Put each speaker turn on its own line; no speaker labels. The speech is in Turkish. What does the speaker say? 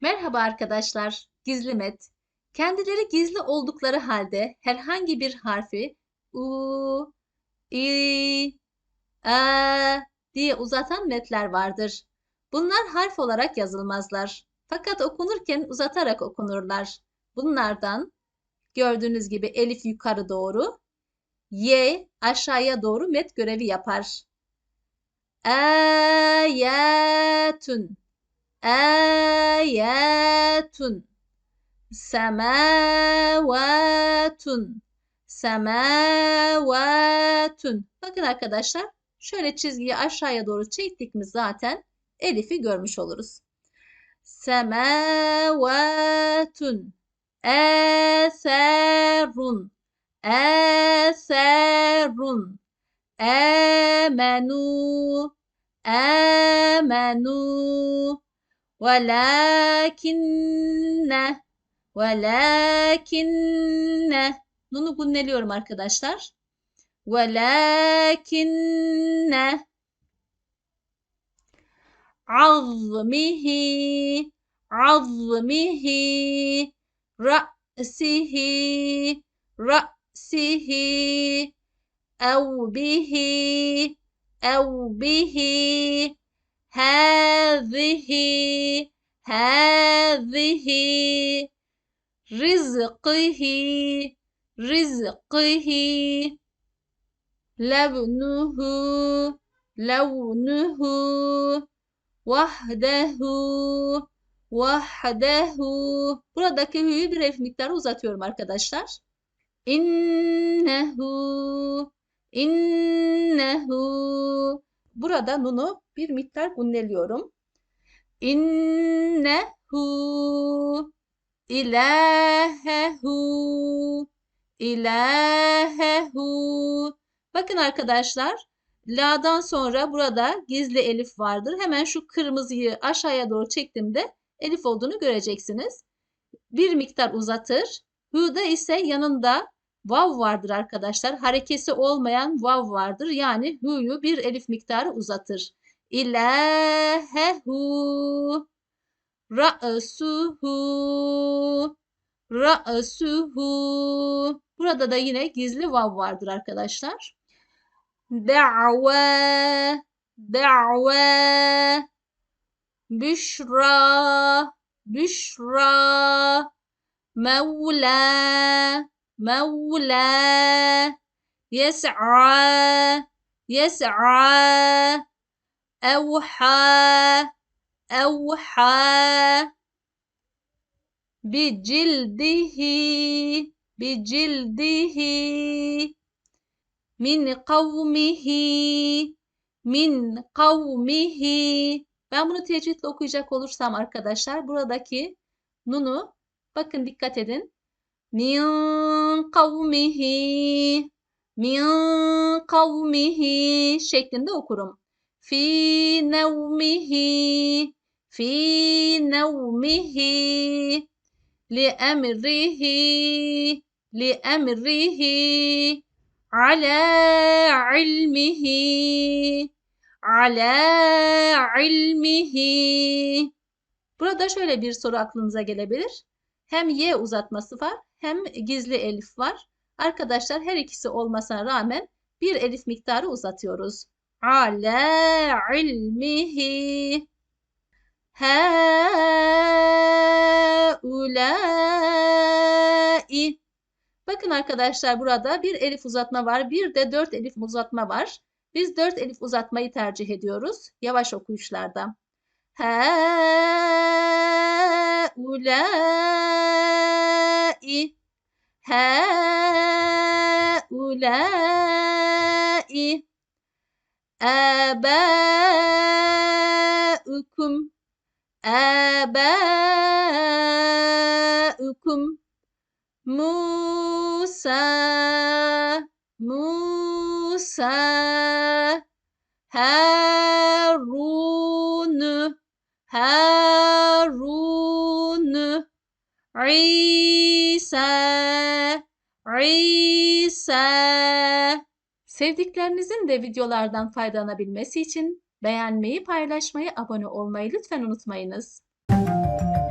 Merhaba arkadaşlar, Gizli Met. Kendileri gizli oldukları halde herhangi bir harfi u, i, a diye uzatan metler vardır. Bunlar harf olarak yazılmazlar. Fakat okunurken uzatarak okunurlar. Bunlardan gördüğünüz gibi elif yukarı doğru, y aşağıya doğru met görevi yapar. Ayatun Ayatun Semavatun Semavatun Bakın arkadaşlar şöyle çizgiyi aşağıya doğru çektik mi zaten elifi görmüş oluruz. Semavatun Eserun. Eserun. Amenu Amenu Velakinne Velakinne Nunu gunneliyorum arkadaşlar. Velakinne Azmihi. Azmihi. Ra'sihi. Ra'sihi. Ev bihi Ev bihi هذه هذه رزقه رزقه لونه لونه وحده vahdehu. Buradaki hü'yü bir elif miktarı uzatıyorum arkadaşlar. İnnehu innehu Burada nunu bir miktar gunneliyorum. İnnehu ilahehu ilahehu Bakın arkadaşlar la'dan sonra burada gizli elif vardır. Hemen şu kırmızıyı aşağıya doğru çektiğimde elif olduğunu göreceksiniz. Bir miktar uzatır. Hü'da ise yanında vav vardır arkadaşlar. Harekesi olmayan vav vardır. Yani hu'yu bir elif miktarı uzatır. İlahehu ra'suhu ra'suhu Burada da yine gizli vav vardır arkadaşlar. Da've da've büşra büşra mevla مولى يسعى يسعى أوحى أوحى بجلده بجلده من قومه min kavmihi. Ben bunu tecvidle okuyacak olursam arkadaşlar buradaki nunu bakın dikkat edin min kavmihi min kavmihi şeklinde okurum. Fi nevmihi fi nevmihi li emrihi li emrihi ala ilmihi ala ilmihi Burada şöyle bir soru aklınıza gelebilir. Hem y uzatması var hem gizli elif var. Arkadaşlar her ikisi olmasına rağmen bir elif miktarı uzatıyoruz. Ala ilmihi haulai Bakın arkadaşlar burada bir elif uzatma var. Bir de dört elif uzatma var. Biz dört elif uzatmayı tercih ediyoruz. Yavaş okuyuşlarda. Haulai هؤلاء آباؤكم آباؤكم موسى موسى هارون. Harun İsa İsa Sevdiklerinizin de videolardan faydalanabilmesi için beğenmeyi, paylaşmayı, abone olmayı lütfen unutmayınız. Müzik